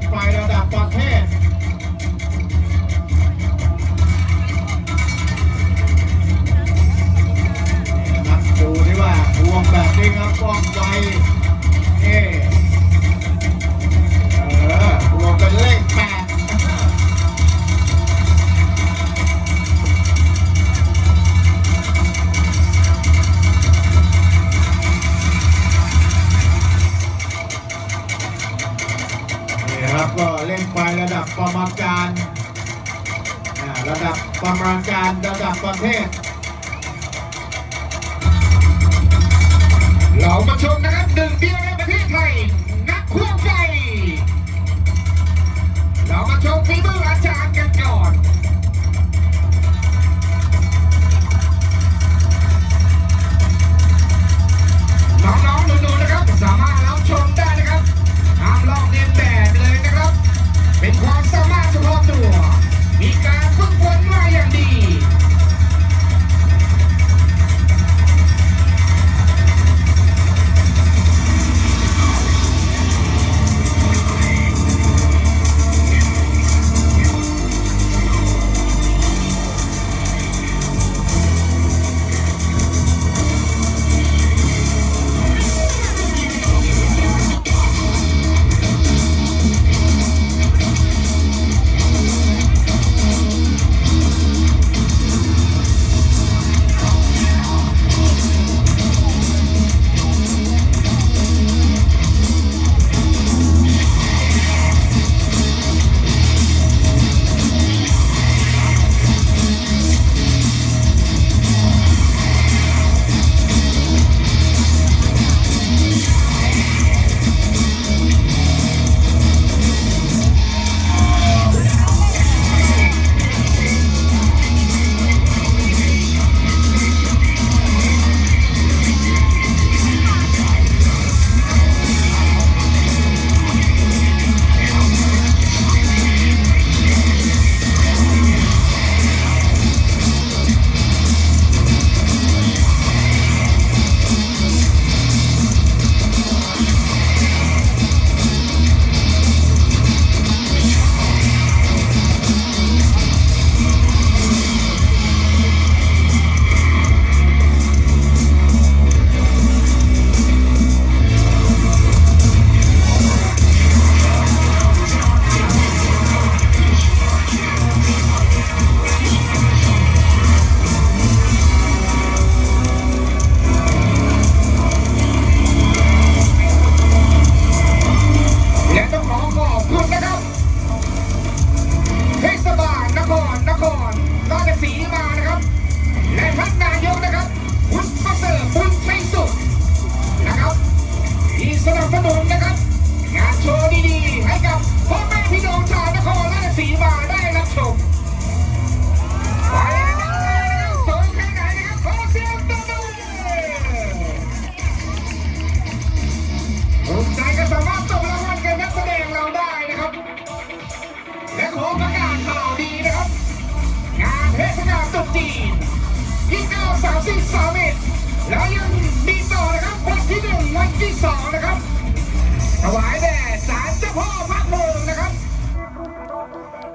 นไปร ระดับประมาณการระดับประเทศ เรามาชมนะครับหนึ่งเดียวในประเทศไทย นักควงไฟเรามาชมฝีมืออาจารย์กันก่อนน้องๆหนูๆนะครับ สามารถรับชมได้นะครับห้ามลอกเลียนแบบเลยนะครับ เป็นความสามารถเฉพาะตัว มีการฝึกฝนมาอย่างดี แล้วยังมีต่อนะครับวันที่หนึ่งวันที่สองนะครับถวายแด่ศาลเจ้าพ่อพระเมืองนะครับ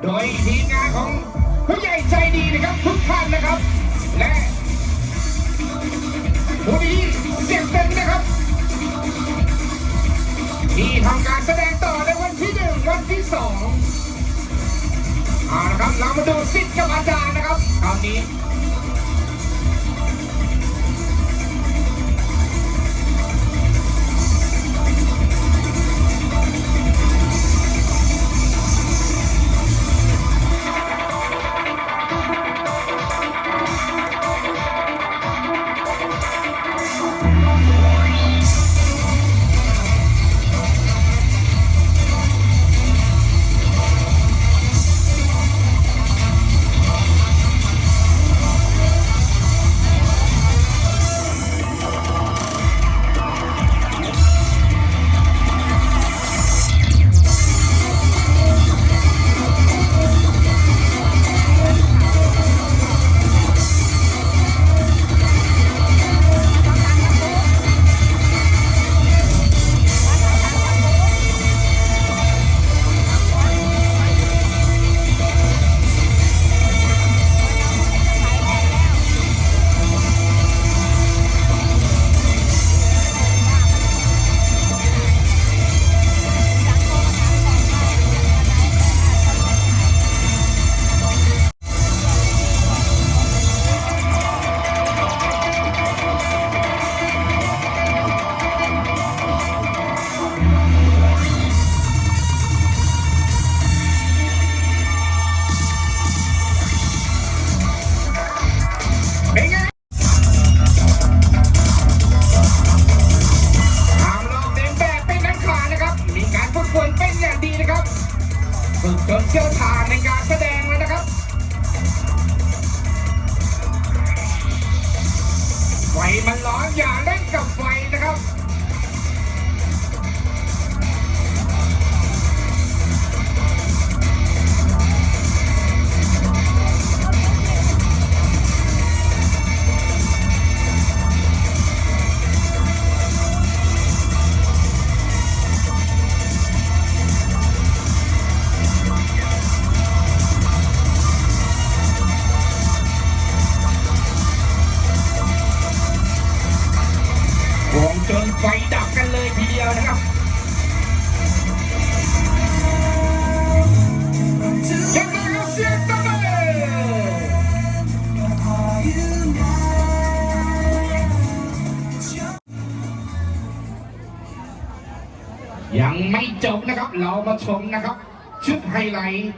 โดยทีมงานของผู้ใหญ่ใจดีนะครับทุกท่านนะครับ และผู้ดีเสียงเป็นนะครับที่ทำการแสดงต่อในวันที่หนึ่งวันที่สองเอาละครับเรามาดูสิทธิ์กับอาจารย์นะครับ ยังไม่จบนะครับ เรามาชมนะครับ ชุดไฮไลท์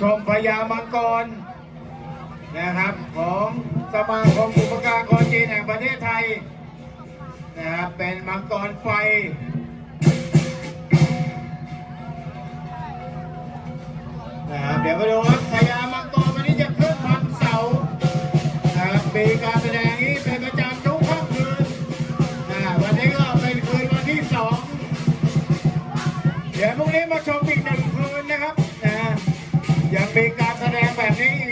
ชมพญามังกรนะครับ ของสมาคมอุปการกรจีนแห่งประเทศไทยนะครับเป็นมังกรไฟนะครับเดี๋ยวไปดูครับพญามังกรวันนี้จะเพิ่มพันเสานะครับมีการแสดงนี้เป็นประจำทุกค่ำคืนนะวันนี้ก็เป็นคืนวันที่สองเดี๋ยวพรุ่งนี้มาชม Big up to them,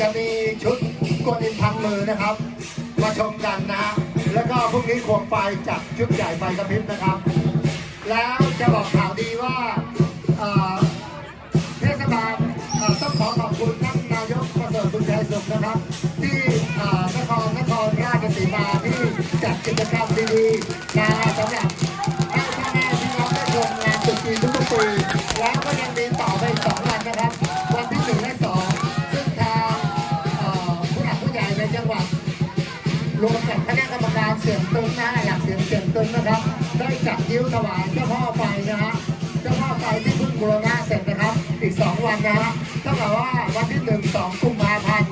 จะมีชุดกดอินทังมือนะครับ มาชมกันนะ แล้วก็พรุ่งนี้ควงไฟจับชุดใหญ่ไฟกระพริบนะครับ แล้วจะบอกข่าวดีว่าเทศบาลต้องขอขอบคุณท่านนายกประเสริฐบุญชัยสุขนะครับ ที่นครนครราชสีมาที่จัดกิจกรรมดีๆนะครับ ครับ ได้จัดยิ้วถวายเจ้าพ่อไฟนะฮะเจ้าพ่อไฟที่เพิ่งบูรณะเสร็จนะครับ อีก 2 วันนะฮะถ้าเกิดว่าวันที่1 2กุมภาพันธ์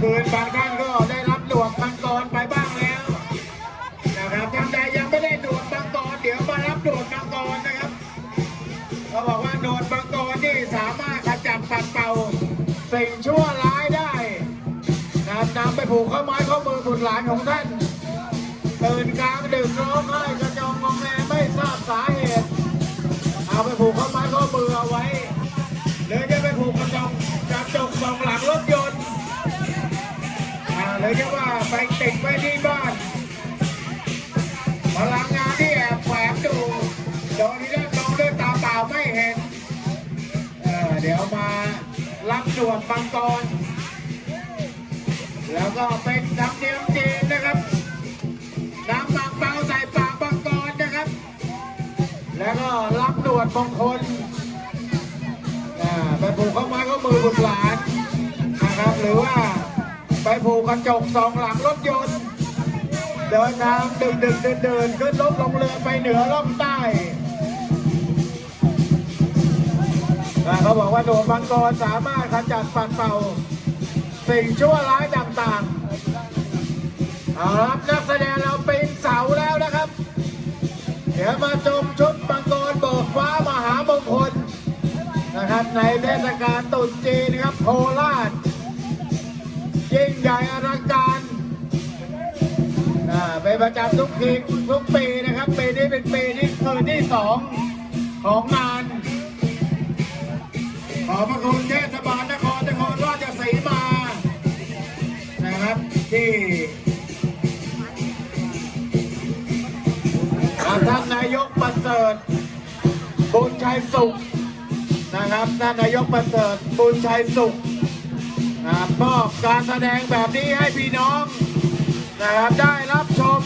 คืนบางท่านก็ได้รับดวงบางตอนไปบ้างแล้วนะครับท่านใดยังไม่ได้ดวงบางตอนเดี๋ยวมารับดวงบางตอนนะครับเขาบอกว่าโดนบางตอนนี่สามารถขจัดปัดเป่าสิ่งชั่วร้ายได้นำนำไปผูกข้อไม้ข้อมือบุตหลานของท่านตื่นกลางดึกร้องไห้กระจองงองแงไม่ทราบสาเหตุเอาไปผูกข้อไม้ ติดไว้ที่บ้านพลังงานที่แอบแฝงดูโดยที่ได้มองด้วยตาเปล่าไม่เห็นเเดี๋ยวมารับส่วนบังกรแล้วก็เป็นธรรมเนียมจีนนะครับน้ำปังเปล่าใส่ปากบังกรนะครับ แล้วก็รับหนวดมงคลไปผูกข้อไม้ข้อมือบุตรหลานนะครับหรือว่า ไปผูกกระจกสองหลังรถยนต์ เดินทางดึกดึกเดินเดินขึ้นรถลงเรือไปเหนือล่องใต้เขาบอกว่าโดนมังกรสามารถขจัดปัดเป่า สิ่งชั่วร้ายต่างๆเอาละครับนักแสดงเราปีนเสาแล้วนะครับ เดี๋ยวมาชมชุดมังกรเบิกฟ้ามหามงคลนะครับในเทศกาลตรุษจีนนะครับโคราช ยิ่งใหญ่อลังการเป็นประจำทุกทีทุกปีนะครับ ปีนี้เป็นปีที่คืนที่สองของงาน ขอบพระคุณเทศบาลนครนครราชสีมา นะครับที่ท่านนายกประเสริฐบุญชัยสุขนะครับท่านนายกประเสริฐบุญชัยสุข มอบการแสดงแบบนี้ให้พี่น้องนะครับได้รับชม